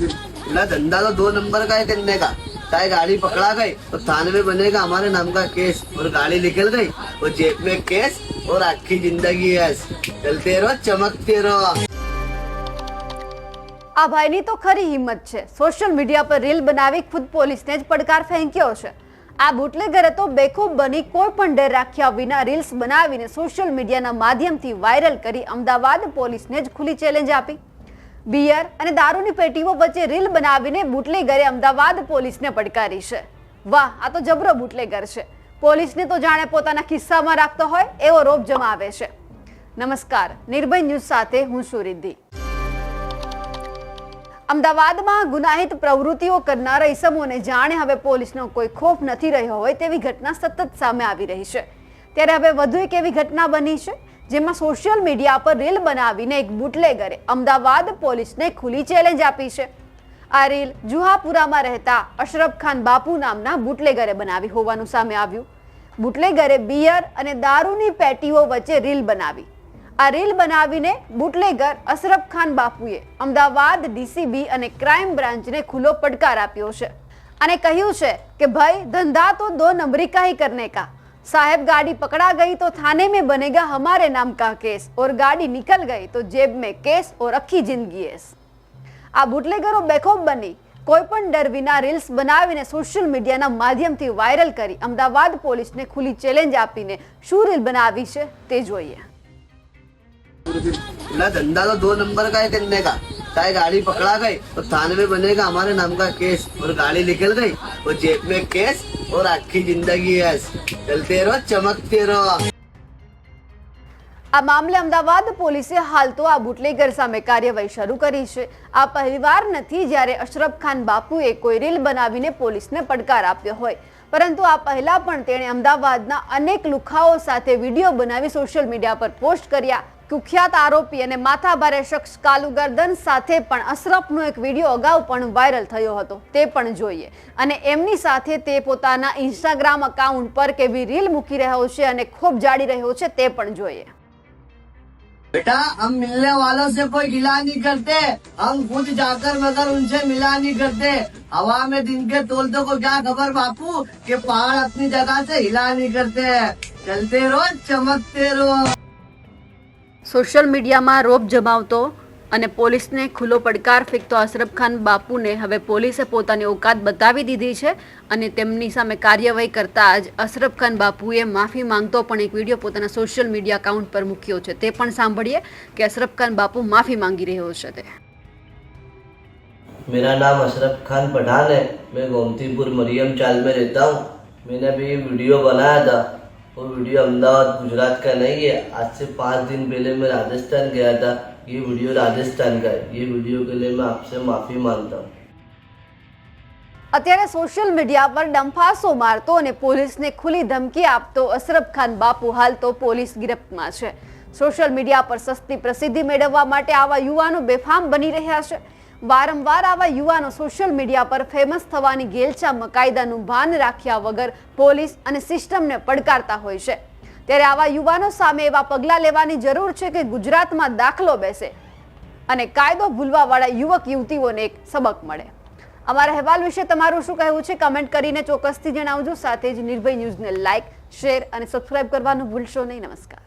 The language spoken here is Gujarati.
ना धंधा तो दो नंबर का है करने का चाहे गाड़ी पकड़ा गई तो थाने में बनेगा हमारे नाम का केस और गाड़ी निकल गई और जेब में केस और आखी जिंदगी यस चलते रहो चमकते रहो આ ભાઈની તો ખરી હિંમત છે સોશિયલ મીડિયા પર રીલ બનાવી ખુદ પોલીસને જ પડકાર ફેંક્યો છે આ બુટલેગરે તો બેખૂબ બની કોઈ પણ ડર રાખ્યા વિના રીલ્સ બનાવીને સોશિયલ મીડિયાના માધ્યમથી વાયરલ કરી અમદાવાદ પોલીસને જ ખુલ્લી ચેલેન્જ આપી બિયર અને દારૂની પેટીઓ વચ્ચે રીલ બનાવીને બુટલેગરે અમદાવાદ પોલીસને પડકારી છે. વાહ, આ તો જબરો બુટલેગર છે. પોલીસને તો જાણે પોતાના ખિસ્સામાં રાખતો હોય, એવો રોપ જમાવે છે. નમસ્કાર, નિર્ભય ન્યૂઝ સાથે હું સુરિદ્ધિ અમદાવાદમાં ગુનાહિત પ્રવૃત્તિઓ કરનારા ઈસમોને જાણે હવે પોલીસનો કોઈ ખોફ નથી રહ્યો હોય તેવી ઘટના સતત સામે આવી રહી છે. ત્યારે હવે વધુ એક એવી ઘટના બની છે જેમાં સોશિયલ મીડિયા પર રીલ બનાવીને એક બુટલેગરે અમદાવાદ પોલીસને ખુલ્લી ચેલેન્જ આપી છે. આ રીલ જુહાપુરામાં રહેતા અશરફ ખાન બાપુ નામના બુટલેગરે બનાવી હોવાનું સામે આવ્યું. બુટલેગરે બિયર અને દારૂની પેટીઓ વચ્ચે રીલ બનાવી. આ રીલ બનાવીને બુટલેગર અશરફ ખાન બાપુએ અમદાવાદ ડીસીબી અને ક્રાઇમ બ્રાન્ચને ખુલ્લો પડકાર આપ્યો છે. અને કહ્યું છે કે, ભાઈ, ધંધા તો દો નંબરી કાહી કરને કા. साहब गाड़ी पकड़ा गई तो थाने में बनेगा हमारे नाम का केस और गाड़ी निकल गई तो जेब में केस और अक्खी जिंदगी एस આ બુટલેગરો બેખોફ બની કોઈ પણ ડર વિના રીલ્સ બનાવીને સોશિયલ મીડિયાના માધ્યમથી વાયરલ કરી અમદાવાદ પોલીસને ખુલ્લી ચેલેન્જ આપીને શું રીલ બનાવી છે તે જોઈએ ना धंधा तो दो नंबर का है करने का चाहे गाड़ी पकड़ा गई तो थाने में बनेगा हमारे नाम का केस और गाड़ी निकल गई और जेब में केस और આખી જિંદગી યસ ચલતે રહો ચમકતે રહો આ મામલે અમદાવાદ પોલીસે હાલ તો આ બુટલેગર સામે કાર્યવાહી શરૂ કરી છે. આ પહેલીવાર નથી જ્યારે અશરફ ખાન બાપુએ કોઈ રીલ બનાવીને પોલીસને પડકાર આપ્યો હોય. પરંતુ આ પહેલા પણ તેણે અમદાવાદના અનેક લુખાઓ સાથે વીડિયો બનાવી સોશિયલ મીડિયા પર પોસ્ટ કર્યા. કુખ્યાત આરોપી અને માથાભારે શખ્સ કાલુ ગરદન સાથે પણ અશરફનો એક વિડીયો અગાઉ પણ વાયરલ થયો હતો તે પણ જોઈએ અને એમની સાથે તે પોતાના ઇન્સ્ટાગ્રામ અકાઉન્ટ પર કેવી રીલ મૂકી રહ્યો છે અને ખૂબ જાડી રહ્યો છે તે પણ જોઈએ बेटा हम मिलने वालों से कोई गिला नहीं करते हम खुद जाकर मगर उनसे मिला नहीं करते हवा में दिन के तोलते को क्या खबर बापू कि पहाड़ अपनी जगह से हिला नहीं करते चलते रहो चमकते रहो સોશિયલ મીડિયામાં રોપ જમાવતો અને પોલીસને ખુલ્લો પડકાર ફેંકતો અશરફ ખાન બાપુને હવે પોલીસે પોતાની ઓકાત બતાવી દીધી છે અને તેમની સામે કાર્યવાહી કરતા જ અશરફ ખાન બાપુએ માફી માંગતો પણ એક વિડીયો પોતાના સોશિયલ મીડિયા અકાઉન્ટ પર મૂક્યો છે તે પણ સાંભળીએ કે અશરફ ખાન બાપુ માફી માંગી રહ્યો છે તે मेरा नाम अशरफ खान पठान है मैं गोमतीपुर मरियम चाल में रहता हूँ मैंने अभी ये वीडियो बनाया था वो वीडियो अहमदाबाद गुजरात का नहीं है आज से पाँच दिन पहले मैं राजस्थान गया था ये वीडियो राजस्थान का है ये वीडियो के लिए मैं आपसे माफ़ी मांगता हूँ અત્યારે સોશિયલ મીડિયા પર ડંફાસો મારતો અને પોલીસને ખુલ્લી ધમકી આપતો અશરફ ખાન બાપુ હાલ તો પોલીસ ગિરફ્તમાં છે સોશિયલ મીડિયા પર સસ્તી પ્રસિદ્ધિ મેળવવા માટે આવા યુવાનો બેફામ બની રહ્યા છે વારંવાર આવા યુવાનો સોશિયલ મીડિયા પર ફેમસ થવાની ગેલચામાં કાયદાનું ભાન રાખ્યા વગર પોલીસ અને સિસ્ટમને પડકારતા હોય છે. ત્યારે આવા યુવાનો સામે એવા પગલાં લેવાની જરૂર છે કે ગુજરાતમાં દાખલો બેસે અને કાયદો ભૂલવાવાળા યુવક યુવતીઓને એક સબક મળે. અમારા અહેવાલ વિશે તમારું શું કહેવું છે? કમેન્ટ કરીને ચોક્કસથી જણાવજો. સાથે જ નિર્ભય ન્યૂઝને લાઇક શેર અને સબસ્ક્રાઇબ કરવાનું ભૂલશો નહીં. નમસ્કાર.